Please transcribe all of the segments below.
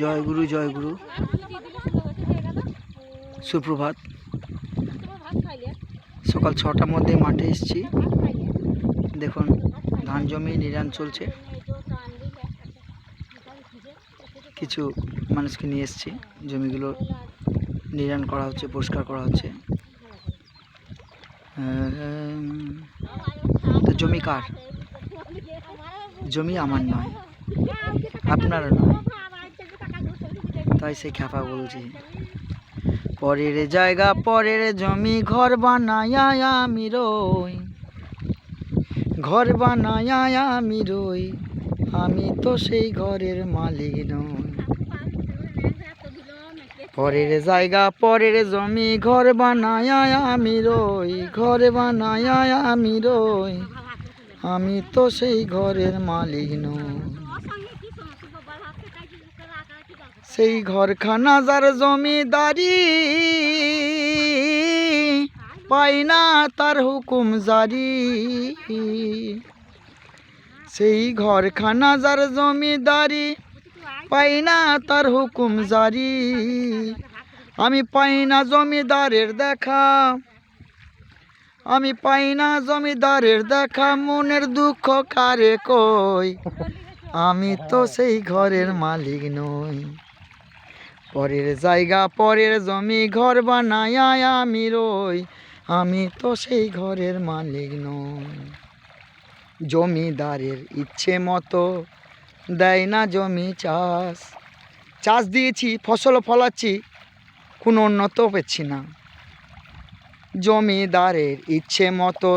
জয় গুরু জয় গুরু। সুপ্রভাত। সকাল ছটার মধ্যে মাঠে এসেছি। দেখুন, ধান জমি নিরান চলছে। কিছু মানুষকে নিয়ে এসেছি। জমিগুলো নিরান করা হচ্ছে, পরিষ্কার করা হচ্ছে। তো জমি কার? জমি আমার নয়, আপনারও নয়। তাই সে খ্যাপা বলছি। পরের জায়গা, পরের জমি, ঘর বানায় আমি রই। ঘর বানায় আমি রই, আমি তো সেই ঘরের মালিক নই। পরের জায়গা, পরের জমি, ঘর বানায় আমি রই, ঘর বানায় আমি রই, আমি তো সেই ঘরের মালিক নই। সেই ঘরখানা যার জমিদারি পাই না তার হুকুম জারি। সেই ঘরখানা যার জমিদারি পাই না তার হুকুম জারি। আমি পাই না জমিদারের দেখা, আমি পাই না জমিদারের দেখা, মনের দুঃখ কারে কই? আমি তো সেই ঘরের মালিক নই। পরের জায়গা, পরের জমি ঘর বানায় আমি রই। আমি তো সেই ঘরের মালিক নই। জমিদারের ইচ্ছে মতো দেয় না জমি চাষ। চাষ দিয়েছি, ফসল ফলাচ্ছি, কোনো উন্নত পেচ্ছি না। জমিদারের ইচ্ছে মতো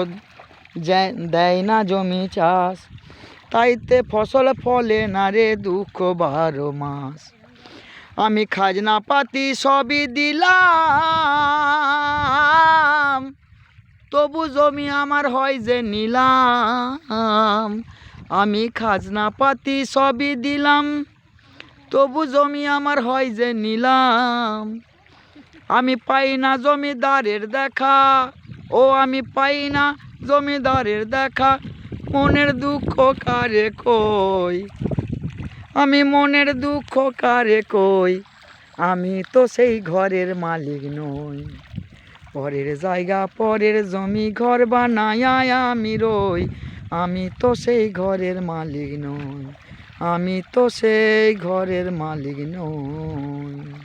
দেয় না জমি চাষ, তাইতে ফসল ফলে না রে দুঃখ বারো মাস। আমি খাজনা পাতি সবই দিলাম। তবু জমি আমার হয় যে নিলাম। আমি খাজনা পাতি সবই দিলাম। তবু জমি আমার হয় যে নিলাম। আমি পাই না জমিদারের দেখা। ও, আমি পাই না জমিদারের দেখা। মনের দুঃখ কারে কই? আমি মনের দুঃখ কারে কই? আমি তো সেই ঘরের মালিক নই। পরের জায়গা, পরের জমি, ঘর বানায় আমি রই। আমি তো সেই ঘরের মালিক নই। আমি তো সেই ঘরের মালিক নই।